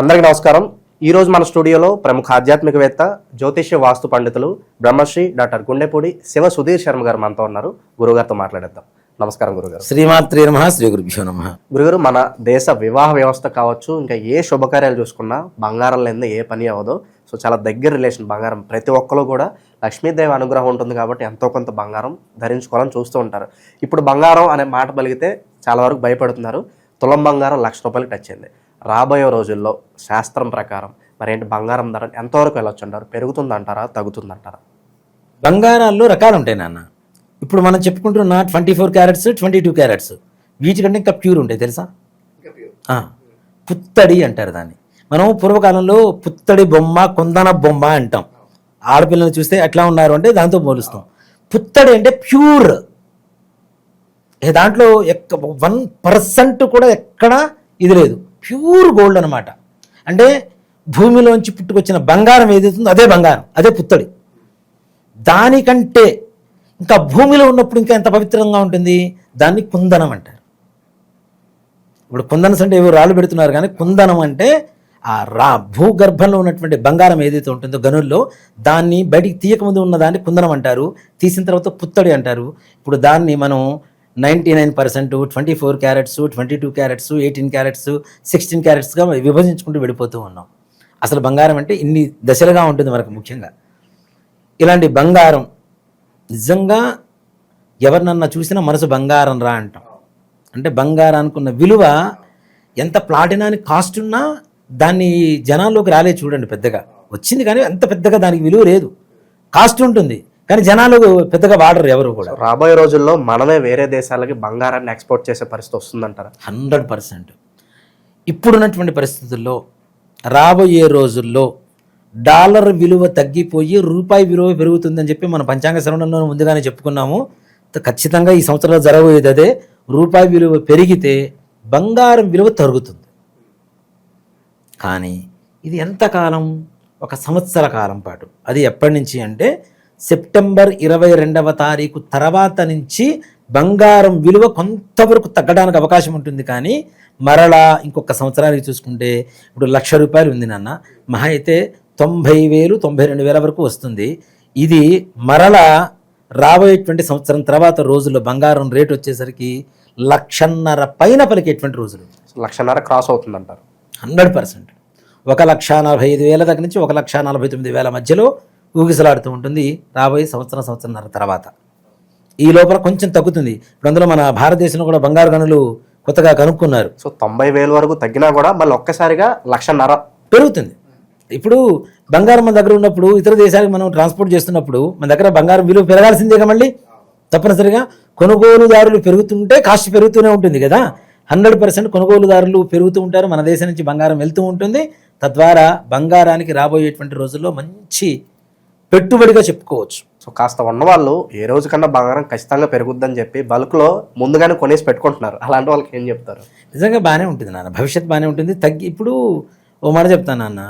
అందరికీ నమస్కారం. ఈ రోజు మన స్టూడియోలో ప్రముఖ ఆధ్యాత్మికవేత్త జ్యోతిష్య వాస్తు పండితులు బ్రహ్మశ్రీ డాక్టర్ గుండెపూడి శివ సుధీర్ శర్మ గారు మనతో ఉన్నారు. గురుగారితో మాట్లాడేద్దాం. నమస్కారం గురుగారు శ్రీమాత్రే నమ శ్రీ గురుభ్యో నమ. గురుగారు మన దేశ వివాహ వ్యవస్థ కావచ్చు ఇంకా ఏ శుభకార్యాలు చూసుకున్నా బంగారం లేని ఏ పని అవ్వదు. సో చాలా దగ్గర రిలేషన్ బంగారం. ప్రతి ఒక్కరు కూడా లక్ష్మీదేవి అనుగ్రహం ఉంటుంది కాబట్టి ఎంతో కొంత బంగారం ధరించుకోవాలని చూస్తూ ఉంటారు. ఇప్పుడు బంగారం అనే మాట పలిగితే చాలా వరకు భయపడుతున్నారు. తులం బంగారం లక్ష రూపాయలకి టచ్ అయింది. రాబోయే రోజుల్లో శాస్త్రం ప్రకారం మరేంటి బంగారం ధర ఎంతవరకు వెళ్ళొచ్చు అంటారు? పెరుగుతుందంటారా? తగ్గుతుందంటారా? బంగారాల్లో రకాలు ఉంటాయి నాన్న. ఇప్పుడు మనం చెప్పుకుంటున్న twenty four carats twenty two carats వీటికంటే ఇంకా ప్యూర్ ఉంటాయి తెలుసా? ఆ, పుత్తడి అంటారు దాన్ని. మనం పూర్వకాలంలో పుత్తడి బొమ్మ కొందన బొమ్మ అంటాం. ఆడపిల్లలు చూస్తే ఎట్లా ఉన్నారు అంటే దాంతో పోలుస్తాం. పుత్తడి అంటే ప్యూర్ ఏ దాంట్లో ఎక్క వన్ పర్సెంట్ కూడా ఎక్కడ ఇది లేదు. ప్యూర్ గోల్డ్ అనమాట అంటే భూమిలోంచి పుట్టుకొచ్చిన బంగారం ఏదైతుందో అదే బంగారం అదే పుత్తడి. దానికంటే ఇంకా భూమిలో ఉన్నప్పుడు ఇంకా ఎంత పవిత్రంగా ఉంటుంది? దాన్ని కుందనం అంటారు. ఇప్పుడు కుందనస్ అంటే ఏవో రాళ్ళు పెడుతున్నారు కానీ కుందనం అంటే ఆ రా భూగర్భంలో ఉన్నటువంటి బంగారం ఏదైతే ఉంటుందో గనుల్లో దాన్ని బయటికి తీయకముందు ఉన్న దాన్ని కుందనం అంటారు. తీసిన తర్వాత పుత్తడి అంటారు. ఇప్పుడు దాన్ని మనం ninety nine percent twenty four carats twenty two carats eighteen carats sixteen క్యారెట్స్గా విభజించుకుంటూ వెళ్ళిపోతూ ఉన్నాం. అసలు బంగారం అంటే ఇన్ని దశలుగా ఉంటుంది మనకు ముఖ్యంగా. ఇలాంటి బంగారం నిజంగా ఎవరినన్నా చూసినా మనసు బంగారం రా అంటాం. అంటే బంగారానికి ఉన్న విలువ ఎంత ప్లాటినానికి కాస్ట్ ఉన్నా దాన్ని జనాల్లోకి రాలేదు చూడండి పెద్దగా. వచ్చింది కానీ అంత పెద్దగా దానికి విలువ లేదు. కాస్ట్ ఉంటుంది. కానీ జనాలు పెద్దగా వాడరు ఎవరు కూడా. రాబోయే రోజుల్లో మనమే వేరే దేశాలకి బంగారాన్ని ఎక్స్పోర్ట్ చేసే పరిస్థితి వస్తుందంటారా? Hundred percent. ఇప్పుడున్నటువంటి పరిస్థితుల్లో రాబోయే రోజుల్లో డాలర్ విలువ తగ్గిపోయి రూపాయి విలువ పెరుగుతుందని చెప్పి మన పంచాంగ శ్రవణంలో ముందుగానే చెప్పుకున్నాము. ఖచ్చితంగా ఈ సంవత్సరంలో జరగబోయేది అదే. రూపాయి విలువ పెరిగితే బంగారం విలువ తరుగుతుంది. కానీ ఇది ఎంతకాలం? ఒక సంవత్సర కాలం పాటు. అది ఎప్పటి నుంచి అంటే సెప్టెంబర్ ఇరవై రెండవ తారీఖు తర్వాత నుంచి బంగారం విలువ కొంతవరకు తగ్గడానికి అవకాశం ఉంటుంది కానీ మరలా ఇంకొక సంవత్సరానికి చూసుకుంటే ఇప్పుడు లక్ష రూపాయలు ఉంది నాన్న. మహా అయితే తొంభై వేలు తొంభై రెండు వేల వరకు వస్తుంది. ఇది మరలా రాబోయేటువంటి సంవత్సరం తర్వాత రోజుల్లో బంగారం రేటు వచ్చేసరికి లక్షన్నర పైన పలికేటువంటి రోజులు. లక్షన్నర క్రాస్ అవుతుందంటారు. Hundred percent. ఒక లక్ష నలభై ఐదు వేల దగ్గర నుంచి ఒక లక్ష నలభై తొమ్మిది వేల మధ్యలో ఊగిసలాడుతూ ఉంటుంది రాబోయే సంవత్సరం సంవత్సరంన్నర తర్వాత. ఈ లోపల కొంచెం తగ్గుతుంది. ఇప్పుడు అందులో మన భారతదేశంలో కూడా బంగారు గనులు కొత్తగా కనుక్కున్నారు. సో తొంభై వేలు వరకు తగ్గినా కూడా మళ్ళీ ఒక్కసారిగా లక్షన్నర. పెరుగుతుంది. ఇప్పుడు బంగారం మన దగ్గర ఉన్నప్పుడు ఇతర దేశాలకు మనం ట్రాన్స్పోర్ట్ చేస్తున్నప్పుడు మన దగ్గర బంగారం విలువ పెరగాల్సిందేగా మళ్ళీ? తప్పనిసరిగా కొనుగోలుదారులు పెరుగుతుంటే కాస్ట్ పెరుగుతూనే ఉంటుంది కదా. హండ్రెడ్ పర్సెంట్ కొనుగోలుదారులు పెరుగుతూ ఉంటారు. మన దేశం నుంచి బంగారం వెళ్తూ ఉంటుంది. తద్వారా బంగారానికి రాబోయేటువంటి రోజుల్లో మంచి పెట్టుబడిగా చెప్పుకోవచ్చు. సో కాస్త ఉన్నవాళ్ళు ఏ రోజు కన్నా బంగారం ఖచ్చితంగా పెరుగుద్దని చెప్పి బల్క్లో ముందుగానే కొనేసి పెట్టుకుంటున్నారు. అలాంటి వాళ్ళకి ఏం చెప్తారు? నిజంగా బాగానే ఉంటుంది నాన్న. భవిష్యత్తు బాగానే ఉంటుంది. తగ్గి ఇప్పుడు ఓ మాట చెప్తాను నాన్న.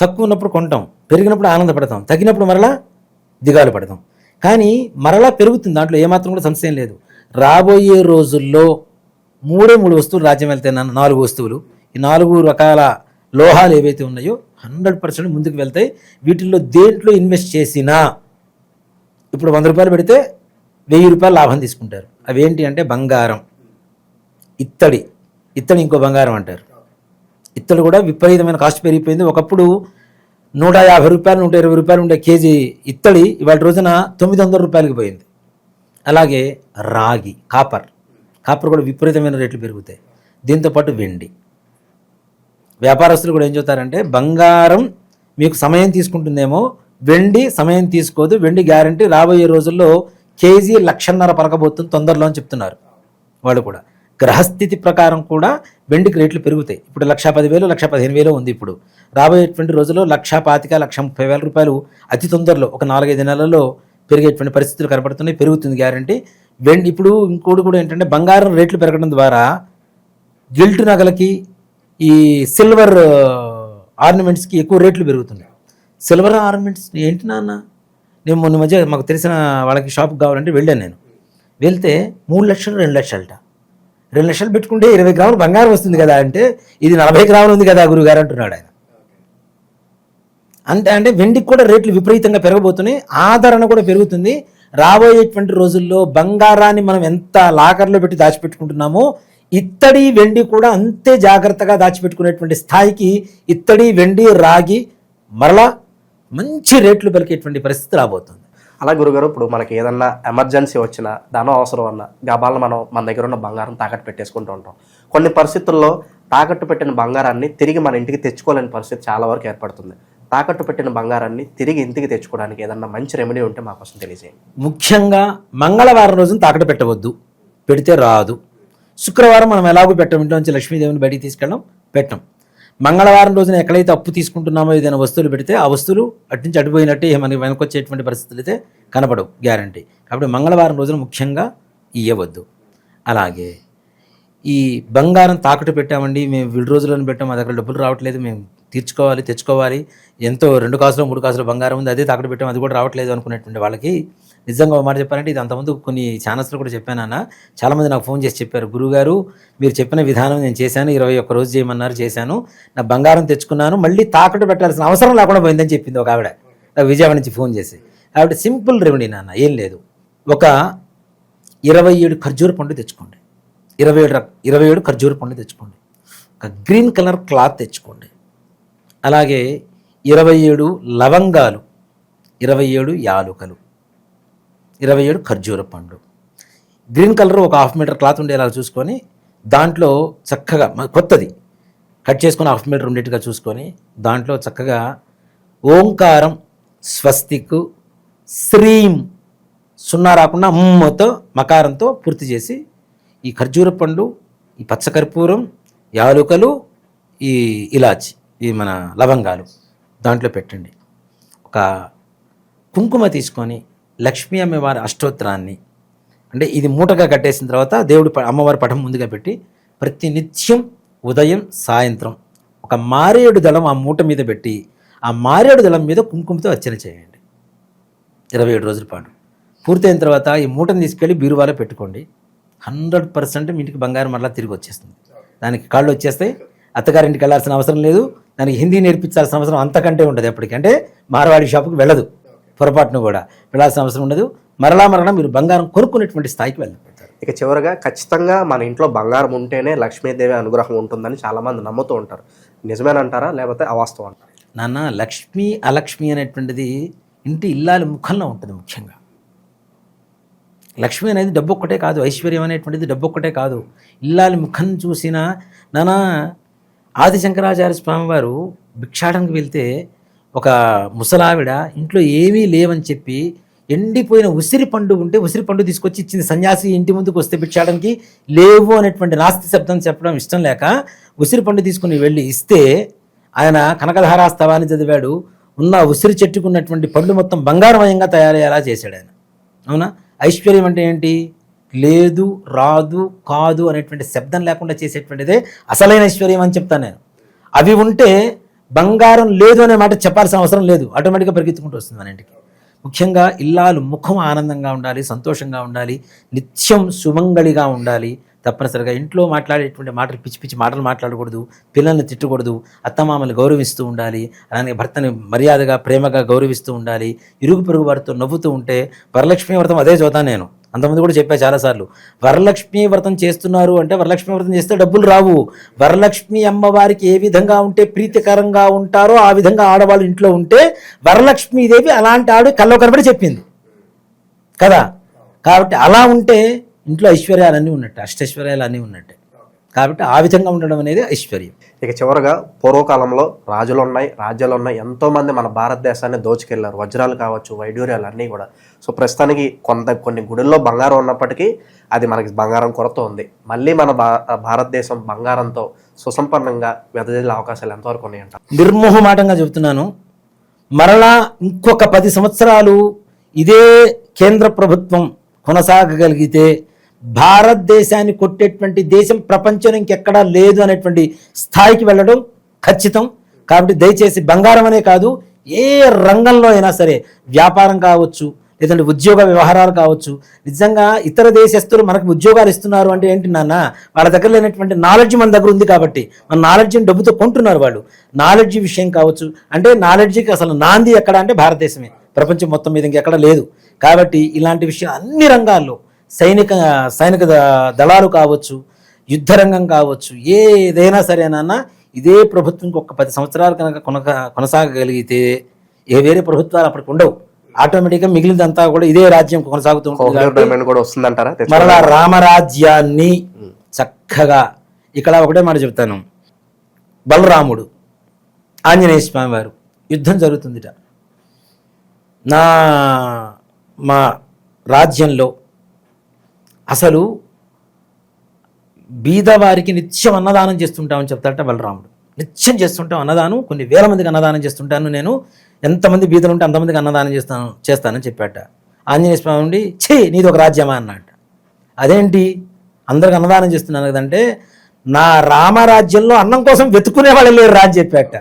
తక్కువ ఉన్నప్పుడు కొంటాం పెరిగినప్పుడు ఆనందపడతాం తగ్గినప్పుడు మరలా దిగాలు పడతాం. కానీ మరలా పెరుగుతుంది. దాంట్లో ఏమాత్రం కూడా సంశయం లేదు. రాబోయే రోజుల్లో మూడే మూడు వస్తువులు రాజ్యం వెళ్తాయి నాన్న. నాలుగు వస్తువులు. ఈ నాలుగు రకాల లోహాలు ఏవైతే ఉన్నాయో హండ్రెడ్ పర్సెంట్ ముందుకు వెళ్తాయి. వీటిల్లో దేంట్లో ఇన్వెస్ట్ చేసినా ఇప్పుడు వంద రూపాయలు పెడితే వెయ్యి రూపాయలు లాభం తీసుకుంటారు. అవి ఏంటి అంటే బంగారం. ఇత్తడి. ఇత్తడి ఇంకో బంగారం అంటారు. ఇత్తడి కూడా విపరీతమైన కాస్ట్ పెరిగిపోయింది. ఒకప్పుడు నూట యాభై రూపాయలు నూట ఇరవై రూపాయలు ఉండే కేజీ ఇత్తడి ఇవాళ రోజున తొమ్మిది వందల రూపాయలకి పోయింది. అలాగే రాగి కాపర్. కాపర్ కూడా విపరీతమైన రేట్లు పెరుగుతాయి. దీంతోపాటు వెండి. వ్యాపారస్తులు కూడా ఏం చెబుతారంటే బంగారం మీకు సమయం తీసుకుంటుందేమో వెండి సమయం తీసుకోదు వెండి గ్యారంటీ రాబోయే రోజుల్లో కేజీ లక్షన్నర పరకబోతుంది తొందరలో అని చెప్తున్నారు వాళ్ళు కూడా. గ్రహస్థితి ప్రకారం కూడా వెండికి రేట్లు పెరుగుతాయి. ఇప్పుడు లక్ష పదివేలు లక్ష పదిహేను వేలు ఉంది ఇప్పుడు. రాబోయేటువంటి రోజుల్లో లక్ష పాతిక లక్ష ముప్పై వేల రూపాయలు అతి తొందరలో ఒక నాలుగైదు నెలల్లో పెరిగేటువంటి పరిస్థితులు కనపడుతున్నాయి పెరుగుతుంది గ్యారంటీ. వెండి ఇప్పుడు ఇంకోటి కూడా ఏంటంటే బంగారం రేట్లు పెరగడం ద్వారా గిల్ట్ నగలకి ఈ సిల్వర్ ఆర్నమెంట్స్కి ఎక్కువ రేట్లు పెరుగుతున్నాయి. సిల్వర్ ఆర్నమెంట్స్ ఏంటి నాన్న? నేను మొన్న మధ్య మాకు తెలిసిన వాళ్ళకి షాప్కి కావాలంటే వెళ్ళాను నేను. వెళ్తే మూడు లక్షలు రెండు లక్షలట. రెండు లక్షలు పెట్టుకుంటే ఇరవై గ్రాములు బంగారం వస్తుంది కదా అంటే ఇది నలభై గ్రాములు ఉంది కదా గురుగారు అంటున్నాడు ఆయన. అంటే అంటే వెండికి కూడా రేట్లు విపరీతంగా పెరగబోతున్నాయి ఆదరణ కూడా పెరుగుతుంది. రాబోయేటువంటి రోజుల్లో బంగారాన్ని మనం ఎంత లాకర్లో పెట్టి దాచిపెట్టుకుంటున్నామో ఇత్తడి వెండి కూడా అంతే జాగ్రత్తగా దాచిపెట్టుకునేటువంటి స్థాయికి ఇత్తడి వెండి రాగి మరలా మంచి రేట్లు పలికేటువంటి పరిస్థితి రాబోతుంది. అలా గురుగారు ఇప్పుడు మనకి ఏదన్నా ఎమర్జెన్సీ వచ్చినా ధనం అవసరం అన్నా గబాలను మనం మన దగ్గర ఉన్న బంగారం తాకట్టు పెట్టేసుకుంటూ ఉంటాం. కొన్ని పరిస్థితుల్లో తాకట్టు పెట్టిన బంగారాన్ని తిరిగి మన ఇంటికి తెచ్చుకోలేని పరిస్థితి చాలా వరకు ఏర్పడుతుంది. తాకట్టు పెట్టిన బంగారాన్ని తిరిగి ఇంటికి తెచ్చుకోవడానికి ఏదన్నా మంచి రెమెడీ ఉంటే మా కోసం తెలియజేయండి. ముఖ్యంగా మంగళవారం రోజున తాకట పెట్టవద్దు. పెడితే రాదు. శుక్రవారం మనం ఎలాగో పెట్టం ఇంట్లో నుంచి లక్ష్మీదేవిని బయటికి తీసుకెళ్ళడం పెట్టం. మంగళవారం రోజున ఎక్కడైతే అప్పు తీసుకుంటున్నామో ఏదైనా వస్తువులు పెడితే ఆ వస్తువులు అటు నుంచి అటుపోయినట్టే మనకి వెనకొచ్చేటువంటి పరిస్థితులు అయితే కనపడవు గ్యారంటీ కాబట్టి మంగళవారం రోజున ముఖ్యంగా ఇవ్వవద్దు అలాగే ఈ బంగారం తాకట్టు పెట్టామండి మేము విడి రోజులను పెట్టాం మా దగ్గర డబ్బులు రావట్లేదు మేము తీర్చుకోవాలి తెచ్చుకోవాలి. ఎంతో రెండు కాసులు మూడు కాసులు బంగారం ఉంది అదే తాకట్టు పెట్టాం అది కూడా రావట్లేదు అనుకునేటువంటి వాళ్ళకి నిజంగా ఒక మాట చెప్పారంటే ఇది అంతకుముందు కొన్ని ఛానల్స్లో కూడా చెప్పానన్న చాలామంది నాకు ఫోన్ చేసి చెప్పారు. గురుగారు మీరు చెప్పిన విధానం నేను చేశాను ఇరవై ఒక్క రోజు చేయమన్నారు చేశాను. నా బంగారం తెచ్చుకున్నాను మళ్ళీ తాకట్టు పెట్టాల్సిన అవసరం లేకుండా పోయిందని చెప్పింది ఒక ఆవిడ. నాకు విజయవాడ నుంచి ఫోన్ చేసి. కాబట్టి సింపుల్ రెమెడీ నాన్న ఏం లేదు. ఒక ఇరవై ఏడు ఖర్జూర పండు తెచ్చుకోండి. ఇరవై ఏడు ఇరవై ఏడు ఖర్జూర పండు తెచ్చుకోండి. ఒక గ్రీన్ కలర్ క్లాత్ తెచ్చుకోండి. అలాగే ఇరవై ఏడు లవంగాలు ఇరవై ఏడు యాలుకలు ఇరవై ఏడు ఖర్జూర పండు గ్రీన్ కలర్ ఒక హాఫ్ మీటర్ క్లాత్ ఉండేలా చూసుకొని దాంట్లో చక్కగా కొత్తది. కట్ చేసుకొని హాఫ్ మీటర్ ఉండేట్టుగా చూసుకొని దాంట్లో చక్కగా ఓంకారం స్వస్తిక్ శ్రీం సున్నా రాకుండా అమ్మతో మకారంతో పూర్తి చేసి ఈ ఖర్జూర పండు ఈ పచ్చకర్పూరం యాలుకలు ఈ ఇలాచి ఈ మన లవంగాలు దాంట్లో పెట్టండి. ఒక కుంకుమ తీసుకొని లక్ష్మీ అమ్మవారి అష్టోత్తరాన్ని. అంటే ఇది మూటగా కట్టేసిన తర్వాత దేవుడు అమ్మవారి పటం ముందుగా పెట్టి ప్రతి నిత్యం ఉదయం సాయంత్రం ఒక మారేడు దళం ఆ మూట మీద పెట్టి ఆ మారేడు దళం మీద కుంకుమతో అర్చన చేయండి. ఇరవై ఏడు రోజుల పాటు. పూర్తయిన తర్వాత ఈ మూటను తీసుకెళ్ళి బీరువాలో పెట్టుకోండి. హండ్రెడ్ పర్సెంట్ మీ ఇంటికి బంగారం మరలా తిరిగి వచ్చేస్తుంది. దానికి కాళ్ళు వచ్చేస్తాయి. అత్తగారింటికి వెళ్ళాల్సిన అవసరం లేదు. దానికి హిందీ నేర్పించాల్సిన అవసరం అంతకంటే ఉండదు ఎప్పటికంటే మారవాడి మార్వాడి షాపుకి వెళ్ళదు. పొరపాటును కూడా వెళ్ళాల్సిన అవసరం ఉండదు. మరలా మరలా మీరు బంగారం కొనుక్కునేటువంటి స్థాయికి వెళ్ళిపోతారు. ఇక చివరగా ఖచ్చితంగా మన ఇంట్లో బంగారం ఉంటేనే లక్ష్మీదేవి అనుగ్రహం ఉంటుందని చాలా మంది నమ్ముతూ ఉంటారు. నిజమేనంటారా? లేకపోతే అవాస్తవం అంటారా? నాన్న లక్ష్మి అలక్ష్మి అనేటువంటిది ఇంటి ఇల్లాలి ముఖంలో ఉంటుంది ముఖ్యంగా. లక్ష్మి అనేది డబ్బు ఒక్కటే కాదు ఐశ్వర్యం అనేటువంటిది డబ్బు ఒక్కటే కాదు. ఇల్లాలి ముఖం చూసిన నాన్న ఆది శంకరాచార్య స్వామి వారు భిక్షాటంకి వెళ్తే ఒక ముసలావిడ ఇంట్లో ఏమీ లేవని చెప్పి ఎండిపోయిన ఉసిరి పండు ఉంటే ఉసిరి పండు తీసుకొచ్చి ఇచ్చింది సన్యాసి ఇంటి ముందుకు వస్తే భిక్షాడానికి లేవు అనేటువంటి నాస్తి శబ్దం చెప్పడం ఇష్టం లేక ఉసిరి పండు తీసుకుని వెళ్ళి ఇస్తే ఆయన కనకధారాస్తవాన్ని చదివాడు ఉన్న ఉసిరి చెట్టుకున్నటువంటి పండు మొత్తం బంగారమయంగా తయారయ్యేలా చేశాడు ఆయన. అవునా? ఐశ్వర్యం అంటే ఏంటి? లేదు రాదు కాదు అనేటువంటి శబ్దం లేకుండా చేసేటువంటిదే అసలైన ఐశ్వర్యం అని చెప్తాను నేను. అవి ఉంటే బంగారం లేదు అనే మాట చెప్పాల్సిన అవసరం లేదు. ఆటోమేటిక్గా పరిగెత్తుకుంటూ వస్తుంది మన ఇంటికి. ముఖ్యంగా ఇల్లాలు ముఖం ఆనందంగా ఉండాలి సంతోషంగా ఉండాలి నిత్యం సుమంగళిగా ఉండాలి తప్పనిసరిగా. ఇంట్లో మాట్లాడేటువంటి మాటలు పిచ్చి పిచ్చి మాటలు మాట్లాడకూడదు పిల్లల్ని తిట్టకూడదు అత్తమామల్ని గౌరవిస్తూ ఉండాలి అలాగే భర్తని మర్యాదగా ప్రేమగా గౌరవిస్తూ ఉండాలి ఇరుగు పొరుగు వారితో నవ్వుతూ ఉంటే వరలక్ష్మి వ్రతం అదే చూద్దాను నేను. అంతమంది కూడా చెప్పా చాలాసార్లు. వరలక్ష్మి వ్రతం చేస్తున్నారు అంటే వరలక్ష్మి వ్రతం చేస్తే డబ్బులు రావు. వరలక్ష్మి అమ్మవారికి ఏ విధంగా ఉంటే ప్రీతికరంగా ఉంటారో ఆ విధంగా ఆడవాళ్ళు ఇంట్లో ఉంటే వరలక్ష్మీదేవి అలాంటి ఆవిడ కల్లో కనబడి చెప్పింది. కదా? కాబట్టి అలా ఉంటే ఇంట్లో ఐశ్వర్యాలన్నీ ఉన్నట్టే అష్టైశ్వర్యాలు అన్నీ ఉన్నట్టే. కాబట్టి ఆ విధంగా ఉండడం అనేది ఐశ్వర్యం. ఇక చివరగా పూర్వకాలంలో రాజులు ఉన్నాయి రాజ్యాలు ఉన్నాయి ఎంతోమంది మన భారతదేశాన్ని దోచుకెళ్ళారు. వజ్రాలు కావచ్చు వైడూర్యాలు అన్నీ కూడా. సో ప్రస్తుతానికి కొంత కొన్ని గుడుల్లో బంగారం ఉన్నప్పటికీ అది మనకి బంగారం కొరత ఉంది. మళ్ళీ మన భా భారతదేశం బంగారంతో సుసంపన్నంగా వెదజల్లే అవకాశాలు ఎంతవరకు ఉన్నాయంట? నిర్మోహమాటంగా చెబుతున్నాను. మరలా ఇంకొక పది సంవత్సరాలు ఇదే కేంద్ర ప్రభుత్వం కొనసాగగలిగితే భారతదేశాన్ని కొట్టేటువంటి దేశం ప్రపంచం ఇంకెక్కడా లేదు అనేటువంటి స్థాయికి వెళ్ళడం ఖచ్చితం. కాబట్టి దయచేసి బంగారం అనే కాదు ఏ రంగంలో అయినా సరే వ్యాపారం కావచ్చు లేదంటే ఉద్యోగ వ్యవహారాలు కావచ్చు నిజంగా ఇతర దేశస్తులు మనకు ఉద్యోగాలు ఇస్తున్నారు అంటే ఏంటి నాన్న వాళ్ళ దగ్గర లేనటువంటి నాలెడ్జ్ మన దగ్గర ఉంది కాబట్టి మన నాలెడ్జ్ని డబ్బుతో కొంటున్నారు వాళ్ళు. నాలెడ్జ్ విషయం కావచ్చు అంటే నాలెడ్జ్కి అసలు నాంది ఎక్కడ అంటే భారతదేశమే. ప్రపంచం మొత్తం మీద ఇంకెక్కడ లేదు. కాబట్టి ఇలాంటి విషయం అన్ని రంగాల్లో సైనిక సైనిక దళాలు కావచ్చు యుద్ధ రంగం కావచ్చు ఏదైనా సరేనన్నా ఇదే ప్రభుత్వం ఒక పది సంవత్సరాలు కనుక కొనక కొనసాగగలిగితే ఏ వేరే ప్రభుత్వాలు అప్పటికి ఉండవు. ఆటోమేటిక్గా మిగిలిందంతా కూడా ఇదే రాజ్యం కొనసాగుతూ ఉంటుంది కోహినూర్ కాబట్టి డైమండ్ కూడా వస్తుందంటారా? తెచ్చు- మరలా రామరాజ్యాన్ని చక్కగా ఇక్కడ ఒకటే మాట చెప్తాను. బలరాముడు ఆంజనేయ స్వామి వారు యుద్ధం జరుగుతుందిట. నా మా రాజ్యంలో అసలు బీదవారికి నిత్యం అన్నదానం చేస్తుంటామని చెప్తాడట బలరాముడు. నిత్యం చేస్తుంటాం అన్నదానం కొన్ని వేల మందికి అన్నదానం చేస్తుంటాను నేను. ఎంతమంది బీదలు ఉంటే అంతమందికి అన్నదానం చేస్తాను చేస్తానని చెప్పాట. ఆంజనేయ స్వామి ఉండి ఛీ నీది ఒక రాజ్యమా అన్నట్ట అదేంటి? అందరికి అన్నదానం చేస్తున్నాను కదంటే నా రామరాజ్యంలో అన్నం కోసం వెతుకునే వాళ్ళు లేరు రాజు చెప్పాట.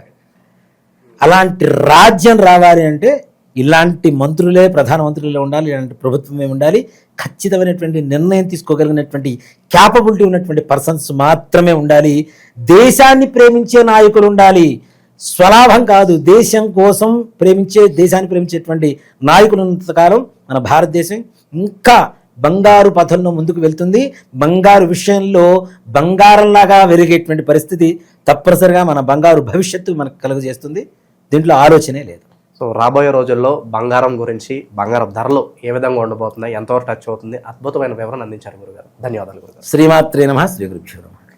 అలాంటి రాజ్యం రావాలి అంటే ఇలాంటి మంత్రులే ప్రధానమంత్రులే ఉండాలి ఇలాంటి ప్రభుత్వమే ఉండాలి? ఖచ్చితమైనటువంటి నిర్ణయం తీసుకోగలిగినటువంటి క్యాపబిలిటీ ఉన్నటువంటి పర్సన్స్ మాత్రమే ఉండాలి. దేశాన్ని ప్రేమించే నాయకులు ఉండాలి. స్వలాభం కాదు దేశం కోసం ప్రేమించే దేశాన్ని ప్రేమించేటువంటి నాయకులు ఉన్నంతకాలం మన భారతదేశం ఇంకా బంగారు పథంలో ముందుకు వెళ్తుంది. బంగారు విషయంలో బంగారంలాగా వెలిగేటువంటి పరిస్థితి తప్పనిసరిగా మన బంగారు భవిష్యత్తు మనకు కలుగజేస్తుంది. దీంట్లో ఆలోచనే లేదు. సో రాబోయే రోజుల్లో బంగారం గురించి బంగారం ధరలు ఏ విధంగా ఉండబోతున్నాయి ఎంతవరకు టచ్ అవుతుంది అద్భుతమైన వివరణ అందించారు గురుగారు. ధన్యవాదాలు గురుగారు. శ్రీమాత్రే నమ శ్రీ గురుభ్యో